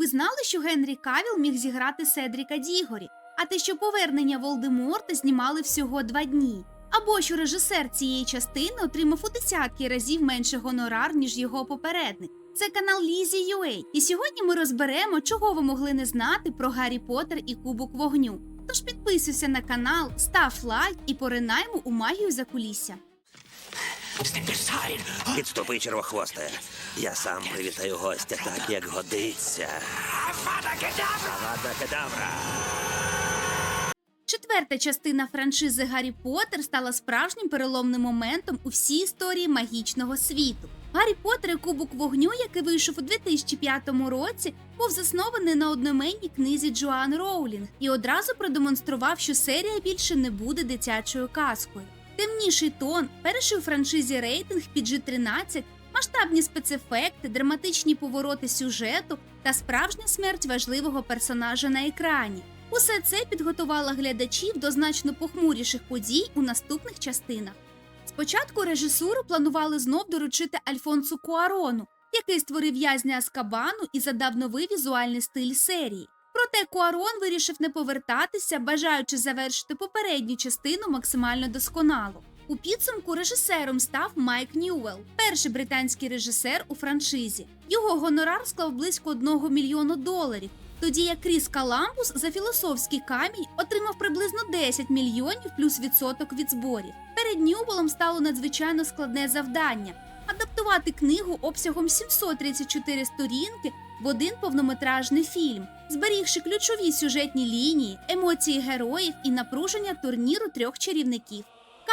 Ви знали, що Генрі Кавіл міг зіграти Седріка Дігорі, а те, що повернення Волдеморта знімали всього два дні. Або що режисер цієї частини отримав у десятки разів менше гонорар, ніж його попередник. Це канал Лізі UA. І сьогодні ми розберемо, чого ви могли не знати про Гаррі Поттер і Кубок вогню. Тож підписуйся на канал, став лайк і поринаймо у магію закулісся. Підступи, червохвосте. Я сам привітаю гостя так, як годиться. Авада кедавра. Четверта частина франшизи Гаррі Поттер стала справжнім переломним моментом у всій історії магічного світу. Гаррі Поттер і Кубок вогню, який вийшов у 2005 році, був заснований на одноменній книзі Джоан Роулінг і одразу продемонстрував, що серія більше не буде дитячою казкою. Темніший тон, перший у франшизі рейтинг PG-13, масштабні спецефекти, драматичні повороти сюжету та справжня смерть важливого персонажа на екрані. Усе це підготувало глядачів до значно похмуріших подій у наступних частинах. Спочатку режисуру планували знов доручити Альфонсу Куарону, який створив в'язня Аскабану і задав новий візуальний стиль серії. Проте Куарон вирішив не повертатися, бажаючи завершити попередню частину максимально досконало. У підсумку режисером став Майк Ньюелл, перший британський режисер у франшизі. Його гонорар склав близько 1 мільйону доларів, тоді як Кріс Каламбус за філософський камінь отримав приблизно 10 мільйонів плюс відсоток від зборів. Перед Ньювелом стало надзвичайно складне завдання адаптувати книгу обсягом 734 сторінки в один повнометражний фільм, зберігши ключові сюжетні лінії, емоції героїв і напруження турніру трьох чарівників.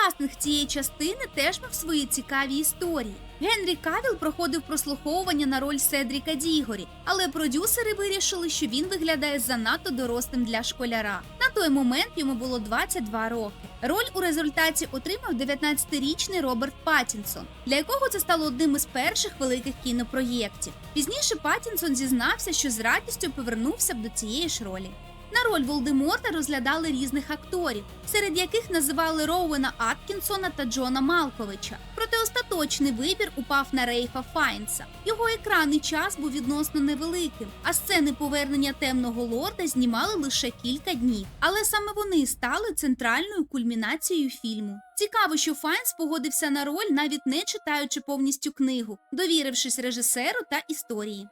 Кастинг цієї частини теж мав свої цікаві історії. Генрі Кавіл проходив прослуховування на роль Седріка Дігорі, але продюсери вирішили, що він виглядає занадто дорослим для школяра. На той момент йому було 22 роки. Роль у результаті отримав 19-річний Роберт Паттінсон, для якого це стало одним із перших великих кінопроєктів. Пізніше Паттінсон зізнався, що з радістю повернувся б до цієї ж ролі. На роль Волдеморта розглядали різних акторів, серед яких називали Роуена Аткінсона та Джона Малковича. Проте остаточний вибір упав на Рейфа Файнса. Його екранний час був відносно невеликим, а сцени повернення темного лорда знімали лише кілька днів. Але саме вони стали центральною кульмінацією фільму. Цікаво, що Файнс погодився на роль, навіть не читаючи повністю книгу, довірившись режисеру та історії.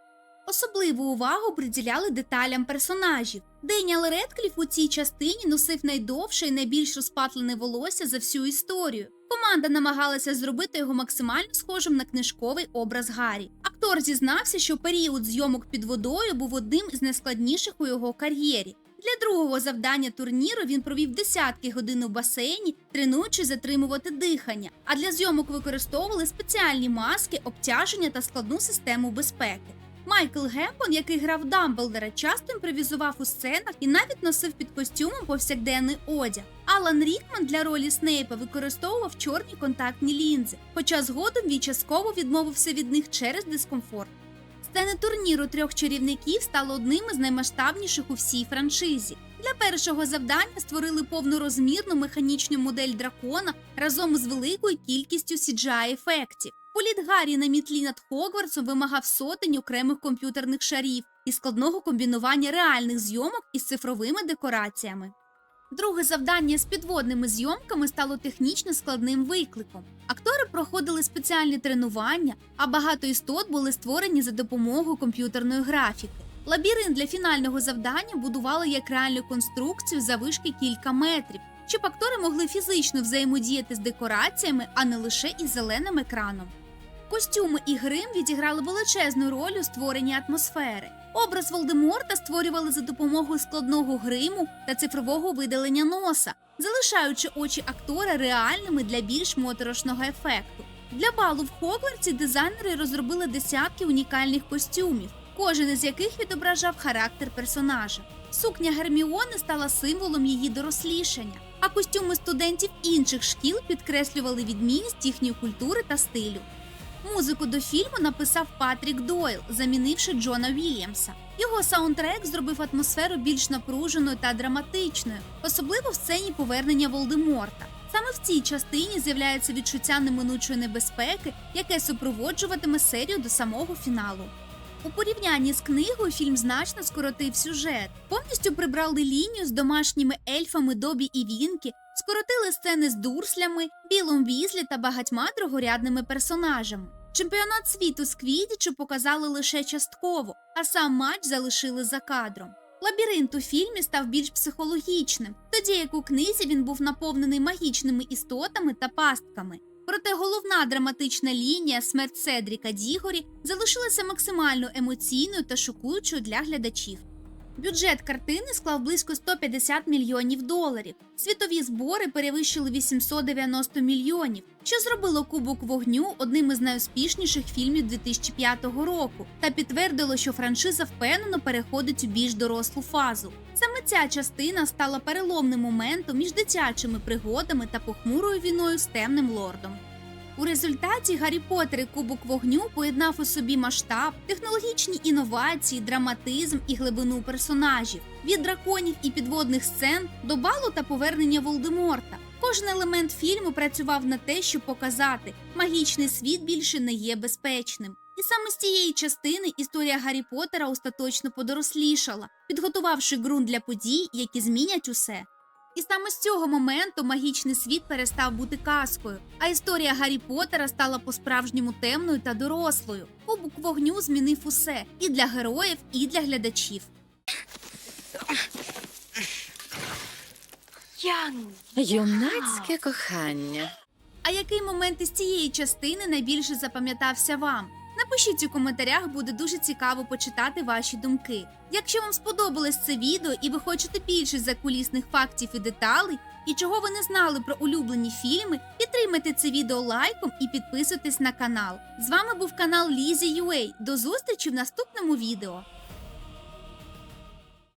Особливу увагу приділяли деталям персонажів. Деніел Редкліф у цій частині носив найдовше і найбільш розпатлене волосся за всю історію. Команда намагалася зробити його максимально схожим на книжковий образ Гаррі. Актор зізнався, що період зйомок під водою був одним із найскладніших у його кар'єрі. Для другого завдання турніру він провів десятки годин у басейні, тренуючись затримувати дихання. А для зйомок використовували спеціальні маски, обтяження та складну систему безпеки. Майкл Гемпон, який грав Дамблдора, часто імпровізував у сценах і навіть носив під костюмом повсякденний одяг. Алан Рікман для ролі Снейпа використовував чорні контактні лінзи, хоча згодом він частково відмовився від них через дискомфорт. Сцени турніру трьох чарівників стало одним із наймасштабніших у всій франшизі. Для першого завдання створили повнорозмірну механічну модель дракона разом з великою кількістю cgi ефектів. Політ Гаррі на мітлі над Хогвартсом вимагав сотень окремих комп'ютерних шарів і складного комбінування реальних зйомок із цифровими декораціями. Друге завдання з підводними зйомками стало технічно складним викликом. Актори проходили спеціальні тренування, а багато істот були створені за допомогою комп'ютерної графіки. Лабіринт для фінального завдання будували як реальну конструкцію завишки кілька метрів, щоб актори могли фізично взаємодіяти з декораціями, а не лише із зеленим екраном. Костюми і грим відіграли величезну роль у створенні атмосфери. Образ Волдеморта створювали за допомогою складного гриму та цифрового видалення носа, залишаючи очі актора реальними для більш моторошного ефекту. Для балу в Хогвартсі дизайнери розробили десятки унікальних костюмів, кожен із яких відображав характер персонажа. Сукня Герміони стала символом її дорослішання, а костюми студентів інших шкіл підкреслювали відмінність їхньої культури та стилю. Музику до фільму написав Патрік Дойл, замінивши Джона Вільямса. Його саундтрек зробив атмосферу більш напруженою та драматичною, особливо в сцені повернення Волдеморта. Саме в цій частині з'являється відчуття неминучої небезпеки, яке супроводжуватиме серію до самого фіналу. У порівнянні з книгою фільм значно скоротив сюжет, повністю прибрали лінію з домашніми ельфами Добі і Вінкі, скоротили сцени з дурслями, білом візлі та багатьма другорядними персонажами. Чемпіонат світу з квідічу показали лише частково, а сам матч залишили за кадром. Лабіринт у фільмі став більш психологічним, тоді як у книзі він був наповнений магічними істотами та пастками. Проте головна драматична лінія смерть Седріка Дігорі залишилася максимально емоційною та шокуючою для глядачів. Бюджет картини склав близько 150 мільйонів доларів. Світові збори перевищили 890 мільйонів, що зробило Кубок вогню одним із найуспішніших фільмів 2005 року та підтвердило, що франшиза впевнено переходить у більш дорослу фазу. Саме ця частина стала переломним моментом між дитячими пригодами та похмурою війною з темним лордом. У результаті Гаррі Поттер і Кубок вогню поєднав у собі масштаб, технологічні інновації, драматизм і глибину персонажів від драконів і підводних сцен до балу та повернення Волдеморта. Кожен елемент фільму працював на те, щоб показати, магічний світ більше не є безпечним. І саме з цієї частини історія Гаррі Поттера остаточно подорослішала, підготувавши ґрунт для подій, які змінять усе. І саме з цього моменту магічний світ перестав бути казкою, а історія Гаррі Поттера стала по-справжньому темною та дорослою. Кубок вогню змінив усе і для героїв, і для глядачів. Юнацьке кохання. А який момент із цієї частини найбільше запам'ятався вам? Напишіть у коментарях, буде дуже цікаво почитати ваші думки. Якщо вам сподобалось це відео і ви хочете більше закулісних фактів і деталей, і чого ви не знали про улюблені фільми, підтримайте це відео лайком і підписуйтесь на канал. З вами був канал Лізі До зустрічі в наступному відео.